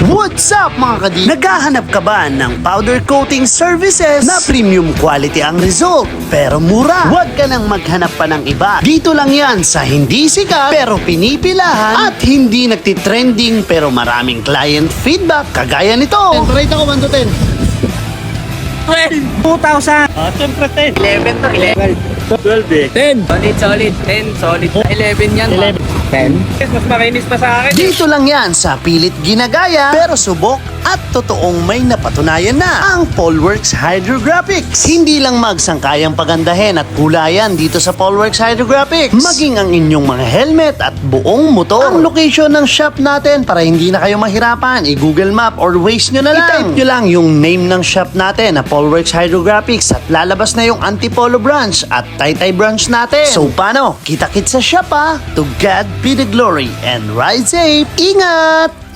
What's up mga kadi? Naghahanap ka ba ng powder coating services na premium quality ang result pero mura? Huwag ka nang maghanap pa ng iba. Dito lang yan sa hindi sikat pero pinipilahan at hindi nagtitrending pero maraming client feedback kagaya nito. Rate ako 1 to 10. 12! 2,000! Ah, siyempre 10. 11 to 11. 12 eh. 10! Solid, solid. 10, solid. 11 yan. 11. 10? Mas makinis pa sa akin. Dito lang yan sa pilit ginagaya pero subok at totoong may napatunayan na ang Polworks Hydrographics. Hindi lang magsangkayang pagandahin at kulayan dito sa Polworks Hydrographics. Maging ang inyong mga helmet at buong motor. Ang location ng shop natin para hindi na kayo mahirapan, i-Google Map or Waze nyo na lang. I-type nyo lang yung name ng shop natin na Polworks Hydrographics at lalabas na yung Antipolo branch at Taytay branch natin. So paano? Kita-kit sa shop ha. To God be the glory and ride safe. Ingat!